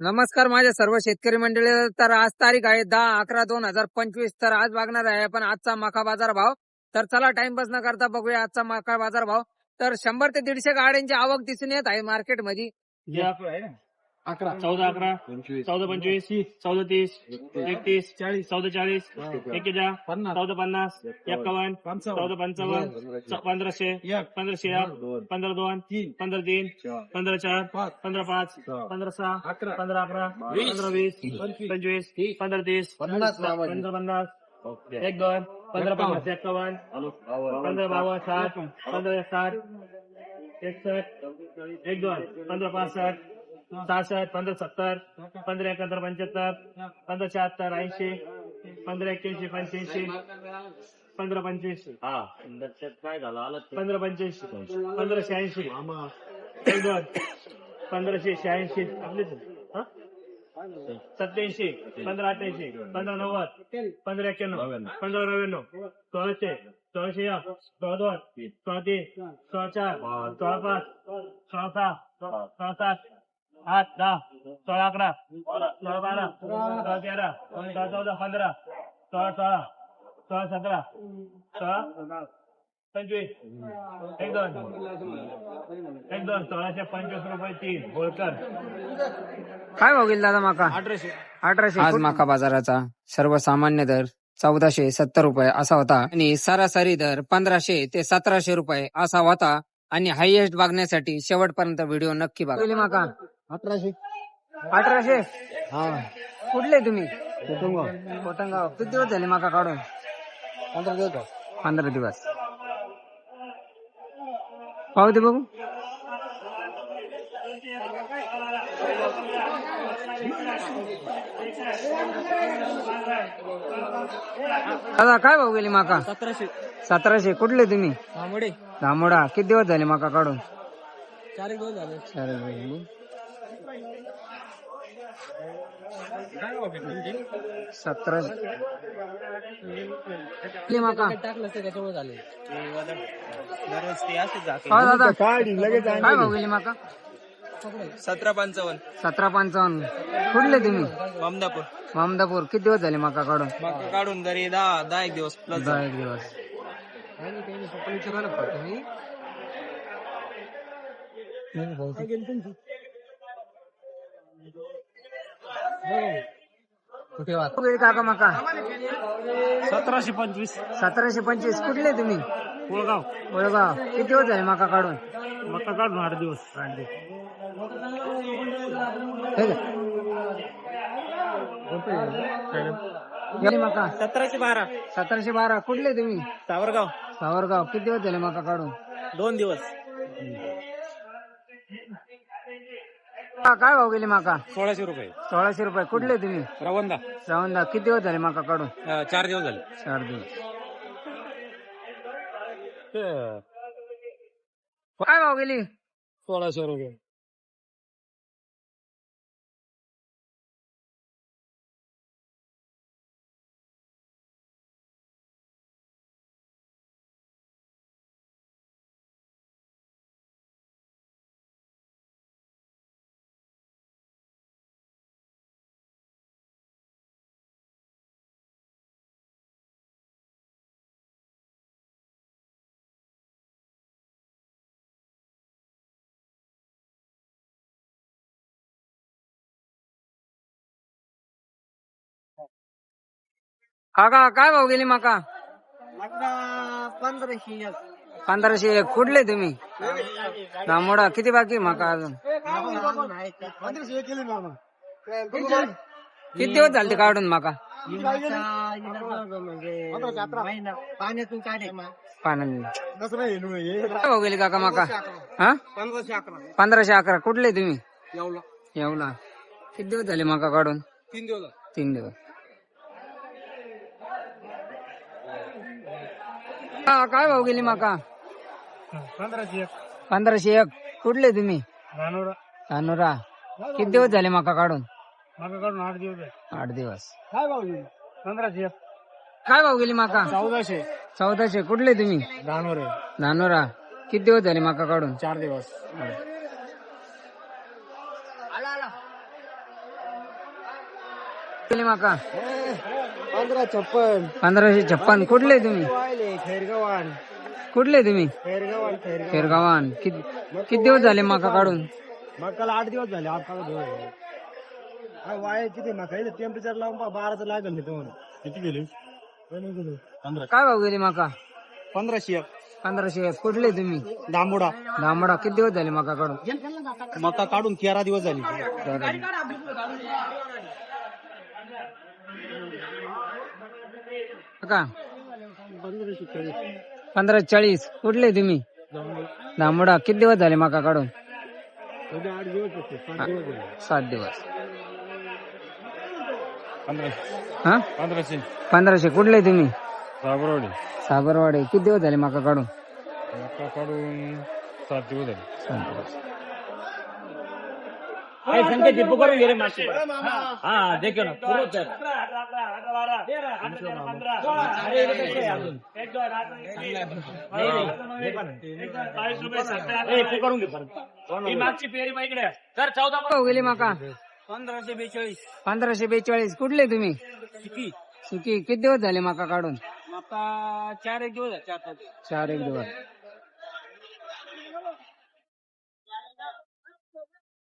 नमस्कार माझ्या सर्व शेतकरी मंडळी. तर आज तारीख आहे दहा अकरा दोन हजार पंचवीस. तर आज बघणार आहे आपण आजचा मका बाजार भाव. तर चला टाइमपास न करता बघूया आजचा मका बाजार भाव. तर शंभर ते दीडशे गाड्यांची आवक दिसून येत आहे मार्केटमध्ये. अकरा चौदा अकरा. चौदा पंचवीस. चौदा तीस. एकतीस. चाळीस. चौदा चाळीस. एकेचाळ चौदा पन्नास. एक्कावन्न चौदा पंचावन्न. पंधराशे. पंधराशे. एक पंधरा दोन. पंधरा तीन. पंधरा चार. पंधरा पाच. पंधरा सहा. पंधरा अकरा. पंधरा वीस. पंचवीस. पंधरा तीस. पंधरा पन्नास. एक दोन. पंधरा पन्नास. एक्कावन्न पंधरा बावन्न साठ. पंधरा साठ. एकसष्ट. एक दोन. पंधरा पासष्ट. सहासष्ट पंधरा सत्तर पंधरा एकाहत्तर पंच्याहत्तर पंधरा शहात्तर ऐंशी पंधरा एक्क्याऐंशी पंच्याऐंशी पंधरा पंच्याऐंशी. काय झालं? पंधरा पंच्याऐंशी पंधरा शहाऐंशी. पंधराशे शहाऐंशी. आपलेच. हा? सत्याऐंशी पंधरा अठ्ठ्याऐंशी पंधरा नव्वद पंधरा एक्क्याण्णव पंधरा नव्याण्णव. सोळाशे सोळाशे एक सोळा दोन सोळा तीन सोळा चार सोळा पाच सोळा सहा सोळा सात आठ दहा सोळा अकरा सोळा बारा सोळा तेरा सोळा चौदा पंधरा सोळा सोळा सोळा सतरा सोळा पंचवीस एक दोन एक दोन सोळाशे पंचवीस रुपये तीन होळकर काय भाव गेला दादा माका? अठराशे. अठराशे. आज माका बाजाराचा सर्वसामान्य दर चौदाशे सत्तर रुपये असा होता आणि सरासरी दर पंधराशे ते सतराशे रुपये असा होता. आणि हायएस्ट बघण्यासाठी शेवटपर्यंत व्हिडिओ नक्की बघा. माका. अठराशे. अठराशे? हा. कुठले तुम्ही? कोटंगाव. किती दिवस झाले माका काढून? पंधरा दिवस पंधरा दिवस. पाहू दे बघू. दादा काय भाऊ गेली माका? सतराशे. सतराशे. कुठले तुम्ही? आंबडे धामोडा. किती दिवस झाले माका काढून? चार एक दिवस झाले. चार दिवस सतराशे कुठली माका टाकलं असतं त्याच्यामुळे झाले. दररोज ते असेच जाते हा दादा काय भाऊ गेली माका? सतरा पंचावन्न. सतरा पंचावन्न. कुठले तुम्ही? ममदापूर. मामदापूर. किती दिवस झाले माका काढून? मग काढून तरी दहा दहा एक दिवस प्लस दहा एक दिवस. कुठे काका माका? सतराशे पंचवीस. सतराशे पंचवीस. कुठले तुम्ही? कोळगाव. ओळगाव किती दिवस झाले माका काढून? मका काढून आठ दिवस. हे. गेली माका? सतराशे बारा. सतराशे बारा. कुठले तुम्ही? सावरगाव. सावरगाव. किती दिवस झाले माका काढून? दोन दिवस. हा, काय भाव गेली माका सोळाशे रुपये सोळाशे रुपये कुठले तुम्ही रवंदा रावंदा किती दिवस झाले माका काढून चार दिवस झाले चार दिवस काय भाव गेली सोळाशे रुपये काका काय भाव गेली माका? पंधराशे पंधराशे एक. कुठले तुम्ही? दामोडा किती बाकी माका अजून? किती दिवस झाले ते काढून माका? पाण्यातून काय भाव गेली काका माका? हा? पंधराशे अकरा. पंधराशे अकरा. कुठले तुम्ही? येवला. येवला. किती दिवस झाले माका काढून? तीन दिवस तीन दिवस. हा, काय भाव गेली माका? पंधराशे एक. पंधराशे एक. कुठले तुम्ही? धानोरा किती दिवस झाले माका काढून? मागा काढून आठ दिवस आठ दिवस. काय भाव पंधराशे एक. काय भाव गेली माका? चौदाशे. चौदाशे. कुठले तुम्ही? नानोरे धानोरा किती दिवस झाले माका काढून? चार दिवस. केली माका? पंधरा छप्पन. पंधराशे छप्पन. कुठले तुम्ही? खैरगवान. कुठले तुम्ही? खैरगवान खेरगावान. किती किती दिवस झाले माका काढून? मकाला आठ दिवस झाले आठ दिवस झाले वाया किती मका? इथे टेम्परेचर लावून पहा बाराचं लागल नाही तुम्हाला. किती गेले? पंधरा. काय भाव गेली माका? पंधराशे एक. पंधराशे एक. कुठले तुम्ही? दांबोडा दामडा. किती दिवस झाले माका काढून? मका काढून तेरा दिवस झाले. का? पंधरा चाळीस. कुठले तुम्ही? दामडा. किती दिवस झाले माका काढून? सात दिवस. हा? पंधराशे. पंधराशे कुठले तुम्ही? साबरवाडी. साबरवाडे किती दिवस झाले माका काढून? काढून सात दिवस झाले. सात दिवस. मासे हा देखो ना. करून घे मागची पेरी इकडे. तर चौदा भाव गेली माका. पंधराशे बेचाळीस. पंधराशे बेचाळीस. कुठले तुम्ही? किती सुकी. किती दिवस झाले माका काढून? आता चार एक दिवस. चार एक दिवस.